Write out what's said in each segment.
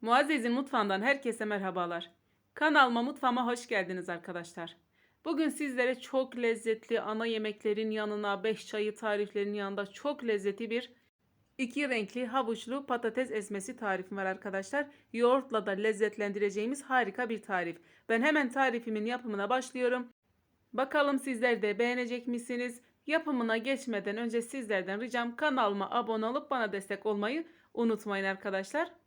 Muazzez'in mutfağından herkese merhabalar. Kanalıma mutfağıma hoş geldiniz arkadaşlar. Bugün sizlere çok lezzetli ana yemeklerin yanına 5 çayı tariflerinin yanında çok lezzetli bir iki renkli havuçlu patates ezmesi tarifim var arkadaşlar. Yoğurtla da lezzetlendireceğimiz harika bir tarif. Ben hemen tarifimin yapımına başlıyorum. Bakalım sizler de beğenecek misiniz? Yapımına geçmeden önce sizlerden ricam kanalıma abone olup bana destek olmayı unutmayın arkadaşlar.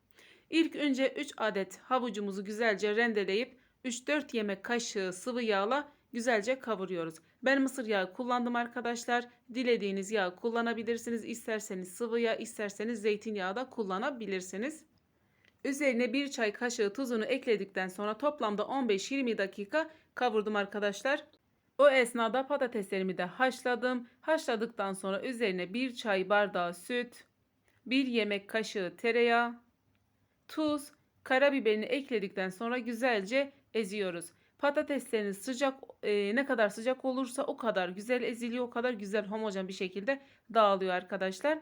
İlk önce 3 adet havucumuzu güzelce rendeleyip 3-4 yemek kaşığı sıvı yağla güzelce kavuruyoruz. Ben mısır yağı kullandım arkadaşlar. Dilediğiniz yağ kullanabilirsiniz. İsterseniz sıvı yağ, isterseniz zeytinyağı da kullanabilirsiniz. Üzerine 1 çay kaşığı tuzunu ekledikten sonra toplamda 15-20 dakika kavurdum arkadaşlar. O esnada patateslerimi de haşladım. Haşladıktan sonra üzerine 1 çay bardağı süt, 1 yemek kaşığı tereyağı, tuz, karabiberini ekledikten sonra güzelce eziyoruz. Patatesleriniz sıcak e, ne kadar sıcak olursa o kadar güzel eziliyor, o kadar güzel homojen bir şekilde dağılıyor arkadaşlar.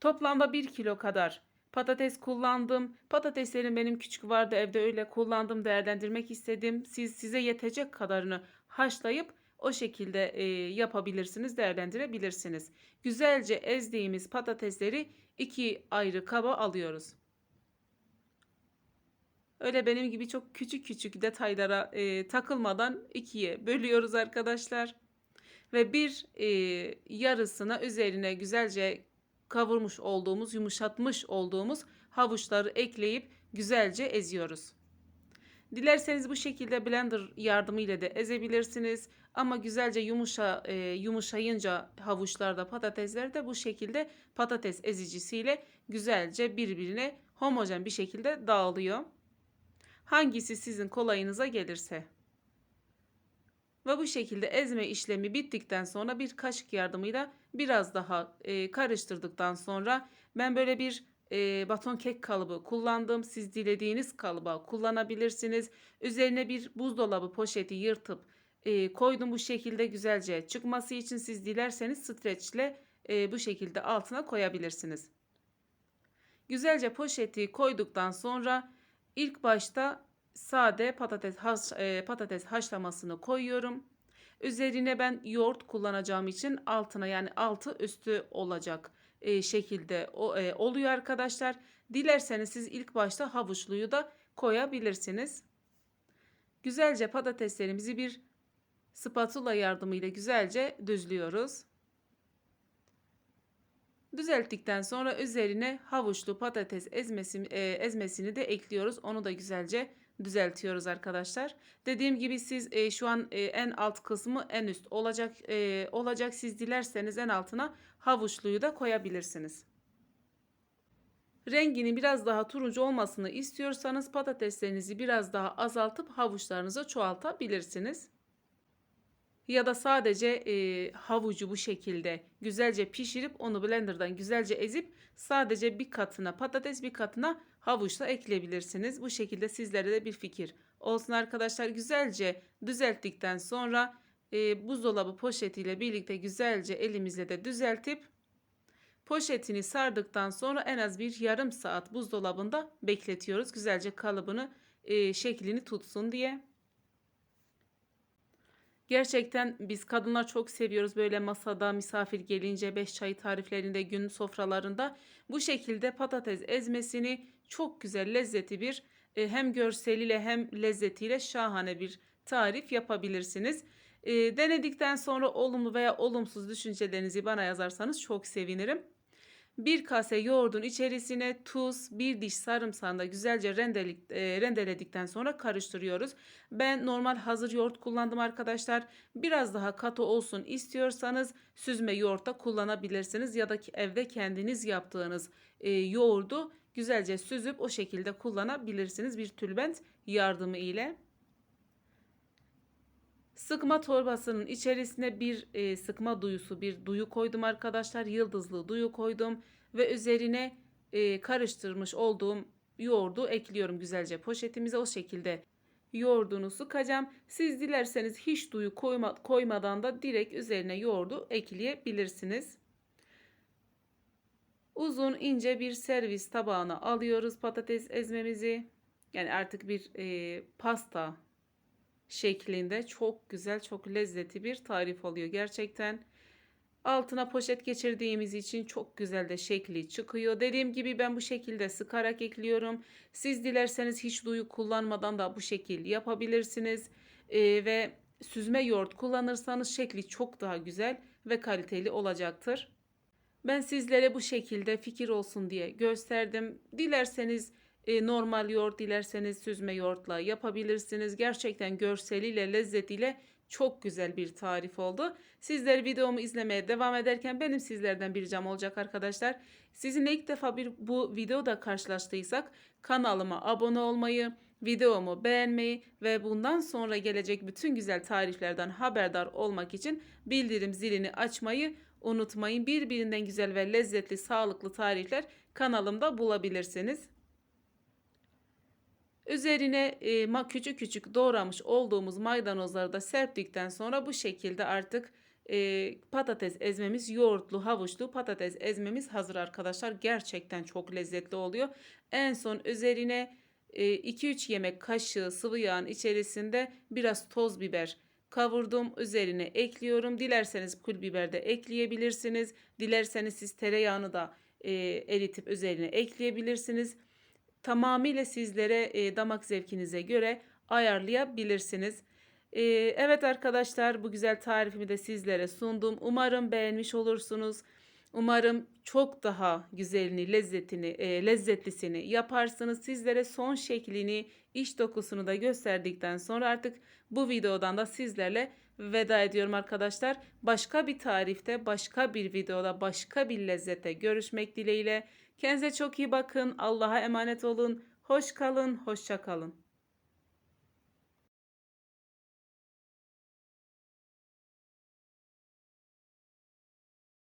Toplamda 1 kilo kadar patates kullandım. Patateslerim benim küçük vardı evde öyle kullandım değerlendirmek istedim. Siz size yetecek kadarını haşlayıp o şekilde e, yapabilirsiniz, değerlendirebilirsiniz. Güzelce ezdiğimiz patatesleri iki ayrı kaba alıyoruz. Öyle benim gibi çok küçük küçük detaylara e, takılmadan ikiye bölüyoruz arkadaşlar. Ve bir e, yarısına üzerine güzelce kavurmuş olduğumuz, yumuşatmış olduğumuz havuçları ekleyip güzelce eziyoruz. Dilerseniz bu şekilde blender yardımıyla da ezebilirsiniz. Ama güzelce yumuşa e, yumuşayınca havuçlarda patatesler de bu şekilde patates ezicisiyle güzelce birbirine homojen bir şekilde dağılıyor. Hangisi sizin kolayınıza gelirse. Ve bu şekilde ezme işlemi bittikten sonra bir kaşık yardımıyla biraz daha e, karıştırdıktan sonra ben böyle bir e, baton kek kalıbı kullandım. Siz dilediğiniz kalıba kullanabilirsiniz. Üzerine bir buzdolabı poşeti yırtıp e, koydum bu şekilde güzelce çıkması için siz dilerseniz streçle e, bu şekilde altına koyabilirsiniz. Güzelce poşeti koyduktan sonra ilk başta sade patates haş, e, patates haşlamasını koyuyorum. Üzerine ben yoğurt kullanacağım için altına yani altı üstü olacak e, şekilde o, e, oluyor arkadaşlar. Dilerseniz siz ilk başta havuçluyu da koyabilirsiniz. Güzelce patateslerimizi bir spatula yardımıyla güzelce düzlüyoruz. Düzelttikten sonra üzerine havuçlu patates ezmesi, e, ezmesini de ekliyoruz. Onu da güzelce düzeltiyoruz arkadaşlar. Dediğim gibi siz e, şu an e, en alt kısmı en üst olacak e, olacak. Siz dilerseniz en altına havuçluyu da koyabilirsiniz. Rengini biraz daha turuncu olmasını istiyorsanız patateslerinizi biraz daha azaltıp havuçlarınızı çoğaltabilirsiniz. Ya da sadece e, havucu bu şekilde güzelce pişirip onu blenderdan güzelce ezip sadece bir katına patates bir katına havuçla ekleyebilirsiniz. Bu şekilde sizlere de bir fikir olsun arkadaşlar. Güzelce düzelttikten sonra e, buzdolabı poşetiyle birlikte güzelce elimizle de düzeltip poşetini sardıktan sonra en az bir yarım saat buzdolabında bekletiyoruz. Güzelce kalıbını e, şeklini tutsun diye. Gerçekten biz kadınlar çok seviyoruz böyle masada misafir gelince beş çay tariflerinde gün sofralarında bu şekilde patates ezmesini çok güzel lezzetli bir e, hem görseliyle hem lezzetiyle şahane bir tarif yapabilirsiniz. E, denedikten sonra olumlu veya olumsuz düşüncelerinizi bana yazarsanız çok sevinirim. Bir kase yoğurdun içerisine tuz, bir diş sarımsağını da güzelce rendelik, e, rendeledikten sonra karıştırıyoruz. Ben normal hazır yoğurt kullandım arkadaşlar. Biraz daha katı olsun istiyorsanız süzme yoğurt da kullanabilirsiniz. Ya da evde kendiniz yaptığınız e, yoğurdu güzelce süzüp o şekilde kullanabilirsiniz bir tülbent yardımı ile. Sıkma torbasının içerisine bir e, sıkma duyusu bir duyu koydum arkadaşlar. Yıldızlı duyu koydum ve üzerine e, karıştırmış olduğum yoğurdu ekliyorum güzelce poşetimize o şekilde yoğurdunu sıkacağım. Siz dilerseniz hiç duyu koyma, koymadan da direkt üzerine yoğurdu ekleyebilirsiniz. Uzun ince bir servis tabağına alıyoruz patates ezmemizi. Yani artık bir e, pasta şeklinde çok güzel, çok lezzetli bir tarif oluyor gerçekten. Altına poşet geçirdiğimiz için çok güzel de şekli çıkıyor. Dediğim gibi ben bu şekilde sıkarak ekliyorum. Siz dilerseniz hiç duyu kullanmadan da bu şekil yapabilirsiniz. Ee, ve süzme yoğurt kullanırsanız şekli çok daha güzel ve kaliteli olacaktır. Ben sizlere bu şekilde fikir olsun diye gösterdim. Dilerseniz e, normal yoğurt, dilerseniz süzme yoğurtla yapabilirsiniz. Gerçekten görseliyle, lezzetiyle çok güzel bir tarif oldu. Sizler videomu izlemeye devam ederken benim sizlerden bir ricam olacak arkadaşlar. Sizinle ilk defa bir bu videoda karşılaştıysak kanalıma abone olmayı, videomu beğenmeyi ve bundan sonra gelecek bütün güzel tariflerden haberdar olmak için bildirim zilini açmayı unutmayın. Birbirinden güzel ve lezzetli, sağlıklı tarifler kanalımda bulabilirsiniz. Üzerine e, küçük küçük doğramış olduğumuz maydanozları da serptikten sonra bu şekilde artık e, patates ezmemiz yoğurtlu havuçlu patates ezmemiz hazır arkadaşlar. Gerçekten çok lezzetli oluyor. En son üzerine 2-3 yemek kaşığı sıvı yağın içerisinde biraz toz biber kavurdum. Üzerine ekliyorum. Dilerseniz pul biber de ekleyebilirsiniz. Dilerseniz siz tereyağını da e, eritip üzerine ekleyebilirsiniz. Tamamıyla sizlere e, damak zevkinize göre ayarlayabilirsiniz. E, evet arkadaşlar bu güzel tarifimi de sizlere sundum. Umarım beğenmiş olursunuz. Umarım çok daha güzelini, lezzetini, e, lezzetlisini yaparsınız. Sizlere son şeklini, iç dokusunu da gösterdikten sonra artık bu videodan da sizlerle veda ediyorum arkadaşlar. Başka bir tarifte, başka bir videoda, başka bir lezzete görüşmek dileğiyle. Kendinize çok iyi bakın. Allah'a emanet olun. Hoş kalın, hoşça kalın.